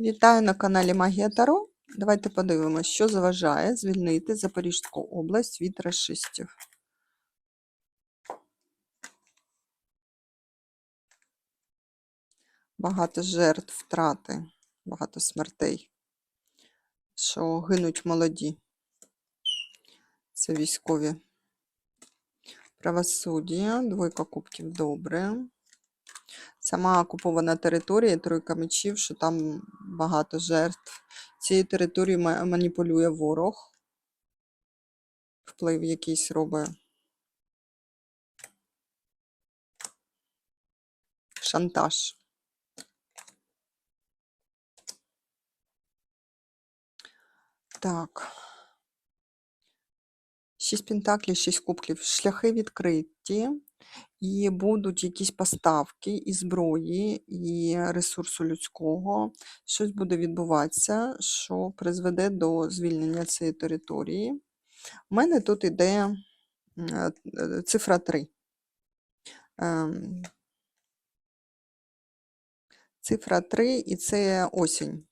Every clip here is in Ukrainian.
Вітаю на каналі Магія Таро. Давайте подивимося, що заважає звільнити Запорізьку область від расистів. Багато жертв, втрати, багато смертей, що гинуть молоді. Це військові. Правосуддя, двойка кубків добре. Сама окупована територія, тройка мечів, що там багато жертв. Цією територією маніпулює ворог. Вплив якийсь робить. Шантаж. Так. Шість пентаклів, шість кубків. Шляхи відкриті. І будуть якісь поставки і зброї, і ресурсу людського. Щось буде відбуватися, що призведе до звільнення цієї території. У мене тут іде е, е, цифра 3. Ем, Цифра 3 і це осінь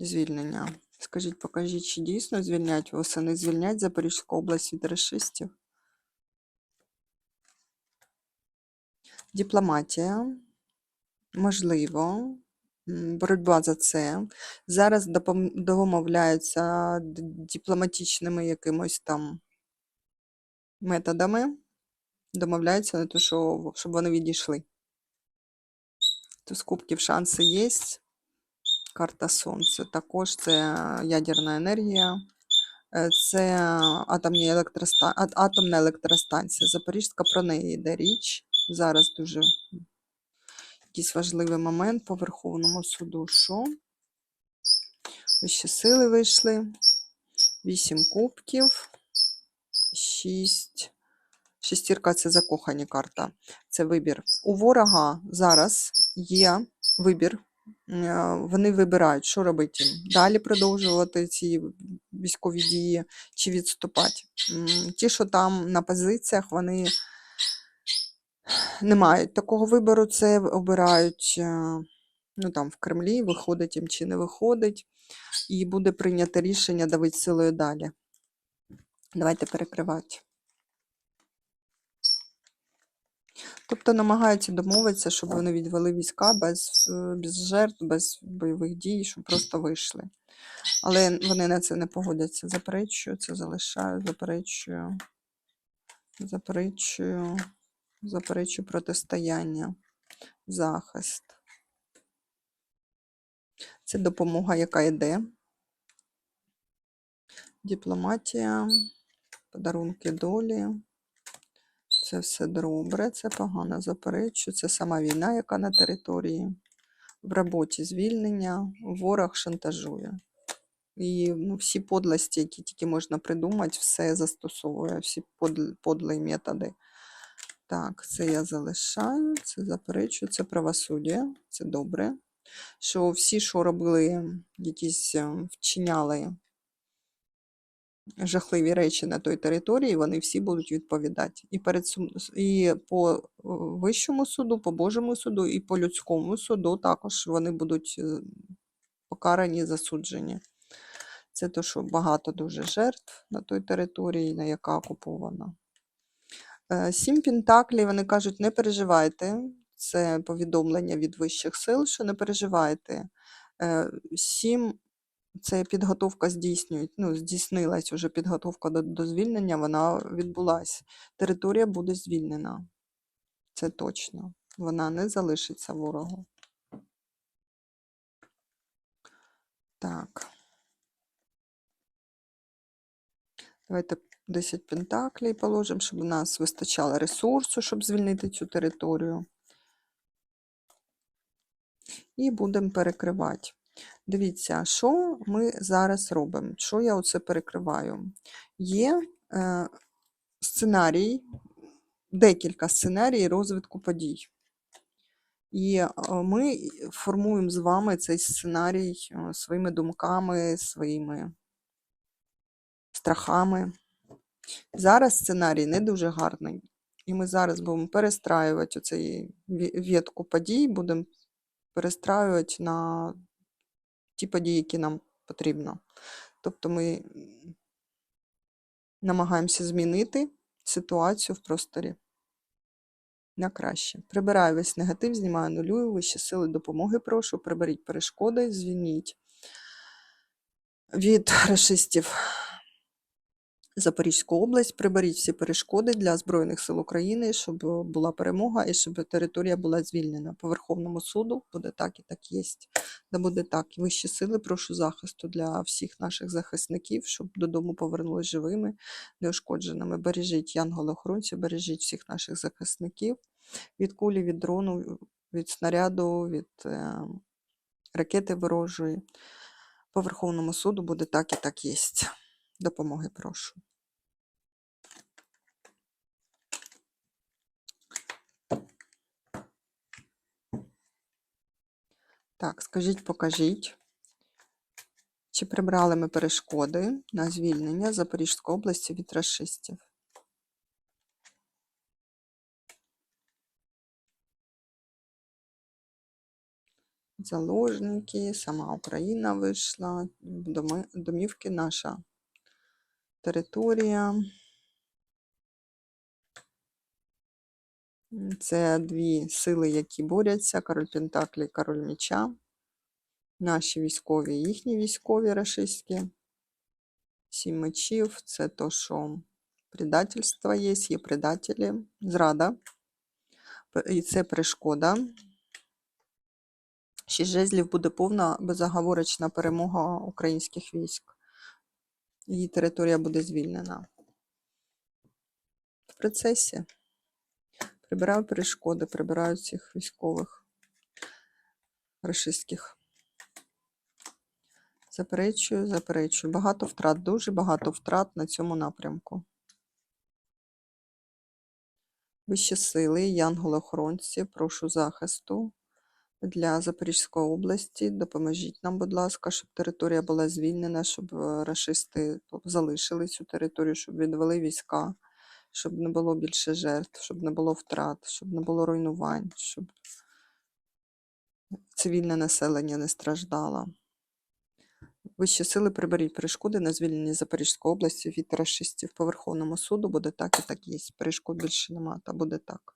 звільнення. Скажіть, покажіть, чи дійсно звільнять восени звільнять Запорізьку область від расистів? Дипломатія, можливо, боротьба за це. Зараз домовляються дипломатичними якимось там методами, домовляються на те, що, щоб вони відійшли. То з кубків шанси є. Карта Сонця. Також це ядерна енергія, е, це атомні електроста... атомна електростанція. Запорізька про неї йде річ. Зараз дуже якийсь важливий момент по Верховному суду. Що? Вищі сили вийшли. Вісім кубків. Шість. Шестірка це закохані карта. Це вибір. У ворога зараз є вибір. Е, Вони вибирають, що робити їм. Далі продовжувати ці військові дії чи відступати. Ті, що там на позиціях, вони не мають такого вибору, це обирають е, ну, там, в Кремлі, виходить їм чи не виходить, і буде прийнято рішення давити силою далі. Давайте перекривати. Тобто намагаються домовитися, щоб вони відвели війська без, е, без жертв, без бойових дій, щоб просто вийшли. Але вони на це не погодяться. Заперечую, це залишаю, заперечую, заперечую, заперечую протистояння, захист. Це допомога, яка йде. Дипломатія, подарунки долі. Це все добре, це погано заперечую. Це сама війна, яка на території. В роботі звільнення, ворог шантажує. І ну, всі подлості, які тільки можна придумати, все застосовує, всі подл- подлі методи. Так, це я залишаю, це заперечую, це правосуддя, це добре. Що всі, що робили, якісь е, вчиняли жахливі речі на той території, вони всі будуть відповідати. І, перед, і по е, Вищому суду, по Божому суду, і по людському суду також вони будуть е, покарані, засуджені. Це то, що багато дуже жертв на той території, на яка окупована. Е, Сім пентаклів, вони кажуть, не переживайте. Це повідомлення від вищих сил, що не переживайте. Е, Сім це підготовка здійснюють, ну, здійснилась уже підготовка до, до звільнення, вона відбулась. Територія буде звільнена. Це точно. Вона не залишиться ворогу. Так. Давайте 10 пентаклей положимо, щоб у нас вистачало ресурсу, щоб звільнити цю територію. І будемо перекривати. Дивіться, що ми зараз робимо? Що я оце перекриваю? Є е, сценарій, декілька сценарій розвитку подій. І е, ми формуємо з вами цей сценарій е, своїми думками, своїми страхами. Зараз сценарій не дуже гарний. І ми зараз будемо перестраювати ві- ветку подій, будемо перестраювати на ті події, які нам потрібно. Тобто ми намагаємося змінити ситуацію в просторі на краще. Прибираю весь негатив, знімаю нулюю, вищі сили допомоги прошу, приберіть перешкоди, звільніть від рашистів Запорізьку область, приберіть всі перешкоди для Збройних сил України, щоб е, була перемога і щоб територія була звільнена. По Верховному суду буде так і так є. Да буде так. Вищі сили, прошу захисту для всіх наших захисників, щоб додому повернулись живими, неушкодженими. Бережіть янголи-охоронців, бережіть всіх наших захисників від кулі, від дрону, від снаряду, від е, ракети ворожої. По Верховному суду буде так і так є. Допомоги прошу. Так, скажіть, покажіть, чи прибрали ми перешкоди на звільнення Запорізької області від рашистів? Заложники, сама Україна вийшла, домівки наша територія. Це дві сили, які борються: король Пентаклі король меча. Наші військові, їхні військові рашистські. Сім мечів це то, що предательство є, є предателі, зрада. І це перешкода. Шість жезлів буде повна безоговорочна перемога українських військ. Її територія буде звільнена. В процесі прибираю перешкоди, прибираю цих військових рашистських. Заперечую, заперечую. Багато втрат, дуже багато втрат на цьому напрямку. Вищі сили, янголи-охоронці, прошу захисту для Запорізької області. Допоможіть нам, будь ласка, щоб територія була звільнена, щоб е, рашисти залишили цю територію, щоб відвели війська, щоб не було більше жертв, щоб не було втрат, щоб не було руйнувань, щоб цивільне населення не страждало. Вищі сили приберіть перешкоди на звільнення Запорізької області від рашистів по Верховному суду. Буде так і так є. Перешкод більше нема, та буде так.